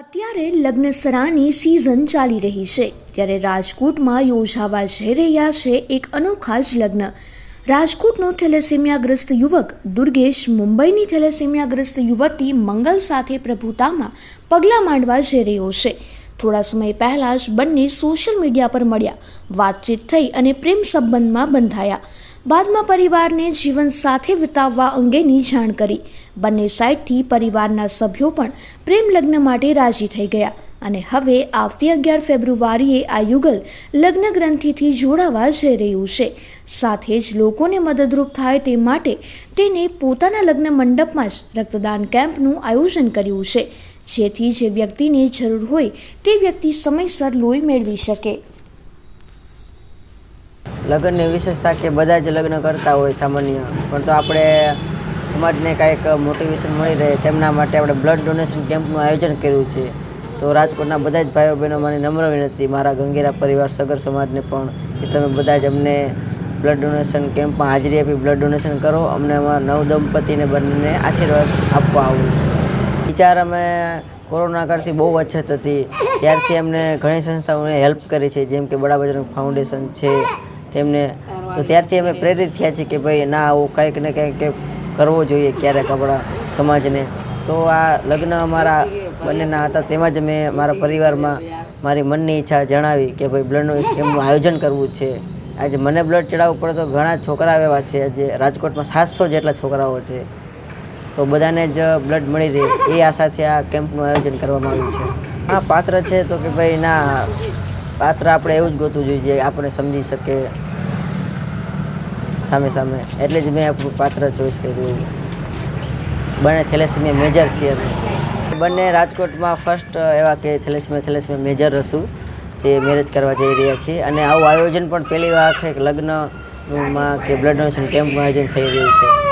અત્યારે લગ્નસરાની સિઝન ચાલી રહી છે, ત્યારે રાજકોટમાં યોજાવા જઈ રહ્યા છે એક અનોખા જ લગ્ન. રાજકોટનો થેલેસેમિયાગ્રસ્ત યુવક દુર્ગેશ મુંબઈની થેલેસેમિયાગ્રસ્ત યુવતી મંગલ સાથે પ્રભુતામાં પગલાં માંડવા જઈ રહ્યો છે. થોડા સમય પહેલાં જ બંને સોશિયલ મીડિયા પર મળ્યા, વાતચીત થઈ અને પ્રેમ સંબંધમાં બંધાયા. બાદમાં પરિવારને જીવન સાથે વિતાવવા અંગેની જાણ કરી. બંને સાઈડથી પરિવારના સભ્યો પણ પ્રેમ લગ્ન માટે રાજી થઈ ગયા અને હવે આવતી અગિયાર ફેબ્રુઆરીએ આ યુગલ લગ્ન ગ્રંથિથી જોડાવા જઈ રહ્યું છે. સાથે જ લોકોને મદદરૂપ થાય તે માટે તેને પોતાના લગ્ન મંડપમાં જ રક્તદાન કેમ્પનું આયોજન કર્યું છે. જેથી જે વ્યક્તિને જરૂર હોય તે વ્યક્તિ સમયસર લોહી મેળવી શકે. લગ્નની વિશેષતા કે બધા જ લગ્ન કરતા હોય સામાન્ય. પણ તો આપણે સમાજને કાંઈક મોટિવેશન મળી રહે તેમના માટે આપણે બ્લડ ડોનેશન કેમ્પનું આયોજન કર્યું છે. તો રાજકોટના બધા જ ભાઈઓ બહેનો મને નમ્ર વિનંતી, મારા ગંગેરા પરિવાર, સગર સમાજને પણ, કે તમે બધા જ અમને બ્લડ ડોનેશન કેમ્પમાં હાજરી આપી બ્લડ ડોનેશન કરો. અમને અમારા નવ દંપતીને બંનેને આશીર્વાદ આપવા આવું. વિચાર અમે કોરોના કાળથી બહુ અછત હતી. ત્યારથી અમને ઘણી સંસ્થાઓને હેલ્પ કરી છે, જેમ કે બડા બજરંગ ફાઉન્ડેશન છે તેમને તો ત્યારથી અમે પ્રેરિત થયા છીએ કે ભાઈ ના, આવું કંઈક ને કંઈક કરવો જોઈએ ક્યારેક આપણા સમાજને. તો આ લગ્ન અમારા બંનેના હતા, તેમાં જ મેં મારા પરિવારમાં મારી મનની ઈચ્છા જણાવી કે ભાઈ બ્લડનું સ્કીમનું આયોજન કરવું છે. આજે મને બ્લડ ચડાવવું પડે તો ઘણા છોકરા એવા છે, આજે રાજકોટમાં સાતસો જેટલા છોકરાઓ છે. તો બધાને જ બ્લડ મળી રહે, એ આશાથી આ કેમ્પનું આયોજન કરવામાં આવ્યું છે. હા, પાત્ર છે તો કે ભાઈ ના પાત્ર આપણે એવું જ ગોતવું જોઈએ જે આપણે સમજી શકે સામે સામે. એટલે જ મેં આપણું પાત્ર ચોઈસ કર્યું. બંને થેલેસીમિયા મેજર છીએ અમે. બંને રાજકોટમાં ફર્સ્ટ એવા કે થેલેસીમિયા થેલેસીમિયા મેજર હશું, જે મેરેજ કરવા જઈ રહ્યા છીએ. અને આવું આયોજન પણ પહેલી વાર એક લગ્નમાં કે બ્લડ ડોનેશન કેમ્પનું આયોજન થઈ રહ્યું છે.